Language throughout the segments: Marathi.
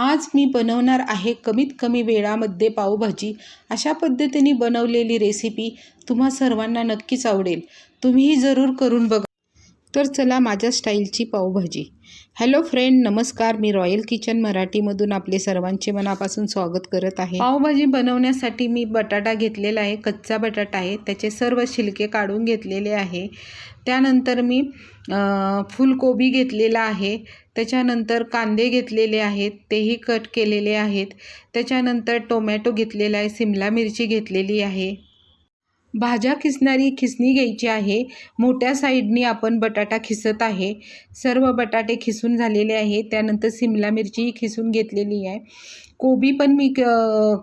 आज मी बनवणार आहे कमीत कमी वेळामध्ये पावभाजी. अशा पद्धतीने बनवलेली रेसिपी तुम्हा सर्वांना नक्कीच आवडेल. तुम्हीही जरूर करून बघा. तर चला माझ्या स्टाईलची पावभाजी. हॅलो फ्रेंड नमस्कार. मी रॉयल किचन मराठीमधून आपले सर्वांचे मनापासून स्वागत करत आहे. पावभाजी बनवण्यासाठी मी बटाटा घेतलेला आहे. कच्चा बटाटा आहे. त्याचे सर्व शिलके काढून घेतलेले आहे. त्यानंतर मी फुलकोबी घेतलेला आहे. त्याच्यानंतर कांदे घेतलेले आहेत. तेही कट केलेले आहेत. त्याच्यानंतर टोमॅटो घेतलेला आहे. सिमला मिरची घेतलेली आहे. भाज्या खिसणारी खिसणी घ्यायची आहे. मोठ्या साईडनी आपण बटाटा खिसत आहे. सर्व बटाटे खिसून झालेले आहे त्यानंतर सिमला मिरचीही खिसून घेतलेली आहे. कोबी पण मी क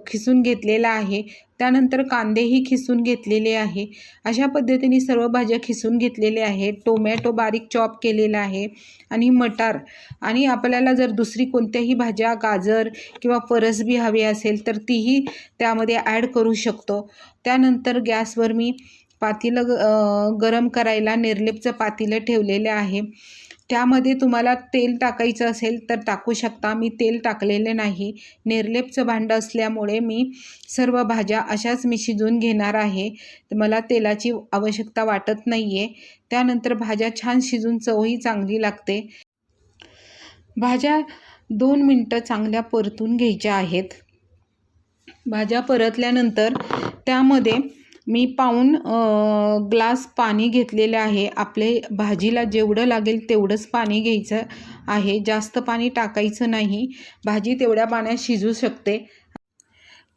खिसून घेतलेला आहे. त्यानंतर कांदेही खिसून घेतलेले आहे. अशा पद्धतीने सर्व भाज्या खिसून घेतलेल्या आहे टोमॅटो बारीक चॉप केलेला आहे आणि मटार. आणि आपल्याला जर दुसरी कोणत्याही भाज्या गाजर किंवा फरसबी हवी असेल तर तीही त्यामध्ये ॲड करू शकतो. त्यानंतर गॅसवर मी पातीलं ग गरम करायला निर्लेपचं पातीलं ठेवलेलं आहे. त्यामध्ये तुम्हाला तेल टाकायचं असेल तर टाकू शकता. मी तेल टाकलेले नाही. निर्लेपचं भांडं असल्यामुळे मी सर्व भाज्या अशाच मी शिजून घेणार आहे. तर मला तेलाची आवश्यकता वाटत नाही आहे त्यानंतर भाज्या छान शिजून चवही चांगली लागते. भाज्या दोन मिनटं चांगल्या परतून घ्यायच्या आहेत. भाज्या परतल्यानंतर त्यामध्ये मी पाऊन ग्लास पाणी घेतलेले आहे. आपले भाजीला जेवढं लागेल तेवढंच पाणी घ्यायचं आहे. जास्त पाणी टाकायचं नाही. भाजी तेवढ्या पाण्यात शिजू शकते.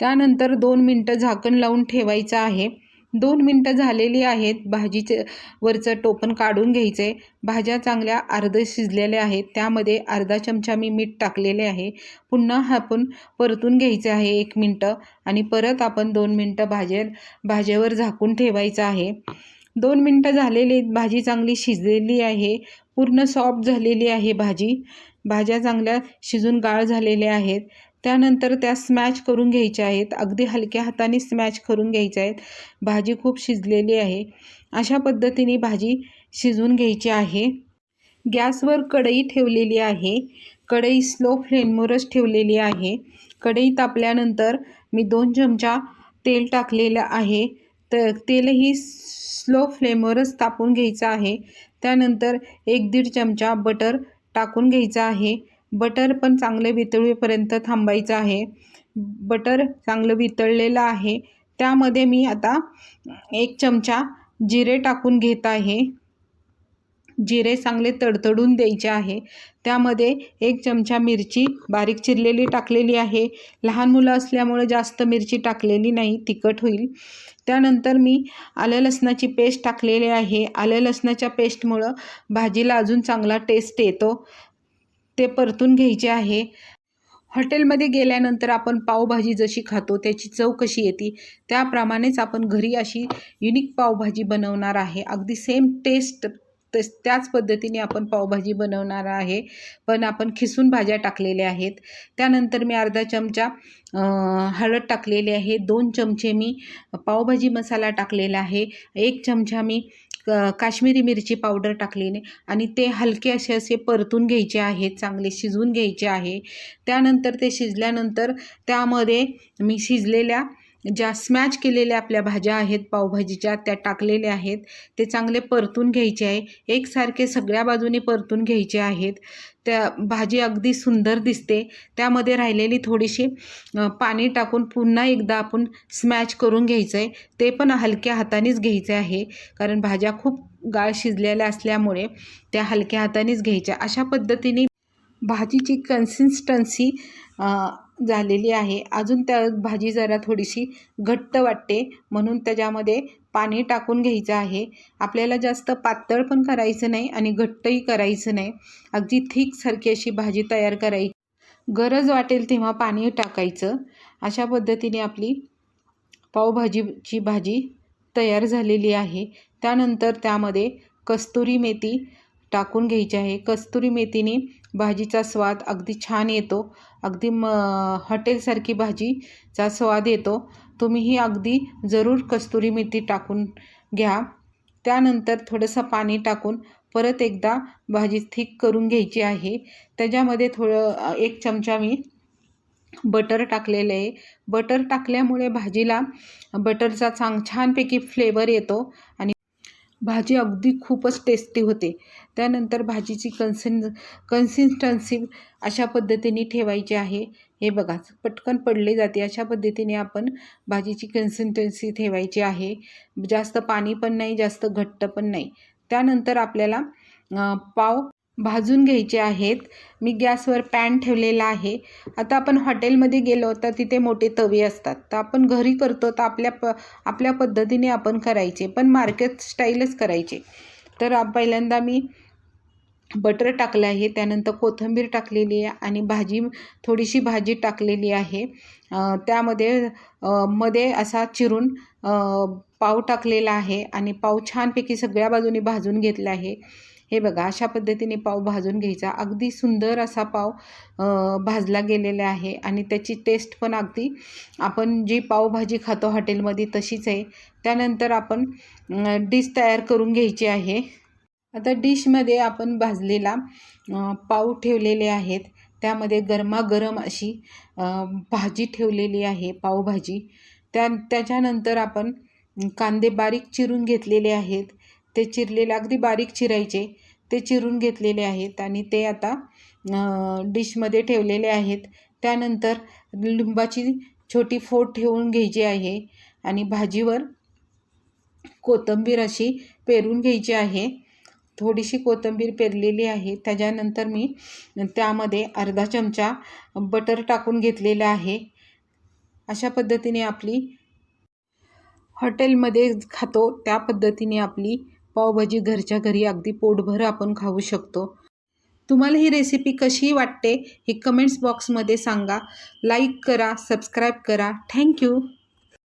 त्यानंतर दोन मिनटं झाकण लावून ठेवायचं आहे. दोन मिनटं झालेली आहेत. भाजीचे वरचं टोपण काढून घ्यायचं. आहे भाज्या चांगल्या अर्ध शिजलेल्या आहेत. त्यामध्ये अर्धा चमचा मी मीठ टाकलेले आहे. पुन्हा आपण परतून घ्यायचं आहे एक मिनटं आणि परत आपण दोन मिनटं भाज्या भाज्यावर झाकून ठेवायचं आहे. दोन मिनटं झालेली भाजी चांगली शिजलेली आहे. पूर्ण सॉफ्ट झालेली आहे भाजी. भाज्या चांगल्या शिजून गाळ झालेल्या आहेत. त्यानंतर त्या स्मॅच करून घ्यायच्या आहेत. अगदी हलक्या हाताने स्मॅच करून घ्यायच्या आहेत. भाजी खूप शिजलेली आहे. अशा पद्धतीने भाजी शिजवून घ्यायची आहे. गॅसवर कढई ठेवलेली आहे. कढई स्लो फ्लेमवरच ठेवलेली आहे. कढई तापल्यानंतर मी दोन चमचा तेल टाकलेलं आहे. तर तेलही स्लो फ्लेमवरच तापून घ्यायचं आहे. त्यानंतर एक दीड चमचा बटर टाकून घ्यायचं आहे. बटर पण चांगले वितळेपर्यंत थांबायचं आहे. बटर चांगलं वितळलेलं आहे. त्यामध्ये मी आता एक चमचा जिरे टाकून घेत आहे. जिरे चांगले तडतडून द्यायचे आहे. त्यामध्ये एक चमचा मिरची बारीक चिरलेली टाकलेली आहे. लहान मुलं असल्यामुळे जास्त मिरची टाकलेली नाही तिखट होईल. त्यानंतर मी आल्या लसणाची पेस्ट टाकलेली आहे. आल्या लसणाच्या पेस्टमुळं भाजीला अजून चांगला टेस्ट येतो. ते परतून घ्यायचे आहे. हॉटेलमध्ये गेल्यानंतर आपण पावभाजी जशी खातो त्याची चव कशी येते त्याप्रमाणेच आपण घरी अशी युनिक पावभाजी बनवणार आहे. अगदी सेम टेस्ट तस त्याच पद्धतीने आपण पावभाजी बनवणार आहे. पण आपण खिसून भाज्या टाकलेल्या आहेत. त्यानंतर मी अर्धा चमचा हळद टाकलेली आहे. दोन चमचे मी पावभाजी मसाला टाकलेला आहे. एक चमचा मी काश्मीरी मिरची पावडर टाकली आणि ते हलके असे असे परतून घ्यायचे आहेत चांगले शिजवून घ्यायचे आहे. त्यानंतर ते शिजल्यानंतर त्यामध्ये मी शिजलेल्या ज्या स्मॅच केलेल्या आपल्या भाज्या आहेत पावभाजीच्या त्या टाकलेल्या आहेत ते चांगले परतून घ्यायचे आहे. एकसारखे सगळ्या बाजूने परतून घ्यायचे आहेत. त्या भाजी अगदी सुंदर दिसते. त्यामध्ये राहिलेली थोडीशी पाणी टाकून पुन्हा एकदा आपण स्मॅच करून घ्यायचं आहे ते पण हलक्या हातानेच घ्यायचे आहे. कारण भाज्या खूप गाळ शिजलेल्या असल्यामुळे त्या हलक्या हातानेच घ्यायच्या. अशा पद्धतीने भाजीची कन्सिस्टन्सी झालेली आहे. अजून त्या भाजी जरा थोडीशी घट्ट वाटते. म्हणून त्याच्यामध्ये पाणी टाकून घ्यायचं आहे. आपल्याला जास्त पातळ पण करायचं नाही आणि घट्टही करायचं नाही. अगदी थिकसारखी अशी भाजी तयार करायची. गरज वाटेल तेव्हा पाणी टाकायचं. अशा पद्धतीने आपली पावभाजीची भाजी तयार झालेली आहे. त्यानंतर त्यामध्ये कस्तुरी मेथी टाकून घ्यायची आहे. कस्तुरी मेथीने भाजीचा स्वाद अगदी छान येतो. अगदी म हॉटेलसारखी भाजीचा स्वाद येतो. तुम्हीही अगदी जरूर कस्तुरी मेथी टाकून घ्या. त्यानंतर थोडंसं पाणी टाकून परत एकदा भाजी थिक करून घ्यायची आहे. त्याच्यामध्ये थोडं एक चमचा मी बटर टाकलेलं आहे. बटर टाकल्यामुळे भाजीला बटरचा चांग छानपैकी फ्लेवर येतो आणि भाजी अगदी खूपच टेस्टी होते. त्यानंतर भाजीची कन्सिन कन्सिस्टन्सी अशा पद्धतीने ठेवायची आहे. हे बघा पटकन पडले जाते. अशा पद्धतीने आपण भाजीची कन्सिस्टन्सी ठेवायची आहे. जास्त पाणी पण नाही जास्त घट्ट पण नाही. त्यानंतर आपल्याला पाव भाजून घ्यायचे आहेत. मी गॅसवर पॅन ठेवलेला आहे. आता आपण हॉटेलमध्ये गेलो तर तिथे मोठे तवे असतात. तर आपण घरी करतो तर आपल्या प आपल्या पद्धतीने आपण करायचे. पण मार्केट स्टाईलच करायचे. तर पहिल्यांदा मी बटर टाकलं आहे. त्यानंतर कोथिंबीर टाकलेली आहे आणि भाजी थोडीशी भाजी टाकलेली आहे. त्यामध्ये मध्ये असा चिरून पाव टाकलेला आहे आणि पाव छानपैकी सगळ्या बाजूनी भाजून घेतला आहे. हे बघा अशा पद्धतीने पाव भाजून घ्यायचा. अगदी सुंदर असा पाव भाजला गेलेला आहे आणि त्याची टेस्ट पण अगदी आपण जी पावभाजी खातो हॉटेलमध्ये तशीच आहे. त्यानंतर आपण डिश तयार करून घ्यायची आहे. आता डिशमध्ये आपण भाजलेला पाव ठेवलेले आहेत. त्यामध्ये गरमागरम अशी भाजी ठेवलेली आहे पावभाजी त्या त्याच्यानंतर आपण कांदे बारीक चिरून घेतलेले आहेत. ते चिरलेले अगदी बारीक चिरायचे. ते चिरून घेतलेले आहेत आणि ते आता डिशमध्ये ठेवलेले आहेत. त्यानंतर लिंबाची छोटी फोड ठेवून घ्यायची आहे आणि भाजीवर कोथिंबीर अशी पेरून घ्यायची आहे. थोडीशी कोथिंबीर पेरलेली आहे. त्याच्यानंतर मी त्यामध्ये अर्धा चमचा बटर टाकून घेतलेलं आहे. अशा पद्धतीने आपली हॉटेलमध्ये खातो. त्या पद्धतीने आपली पावभाजी घरच्या घरी अगदी पोटभर आपण खाऊ शकतो. तुम्हाला ही रेसिपी कशी वाटते हे कमेंट्स बॉक्समध्ये सांगा. लाईक करा सबस्क्राईब करा. थँक्यू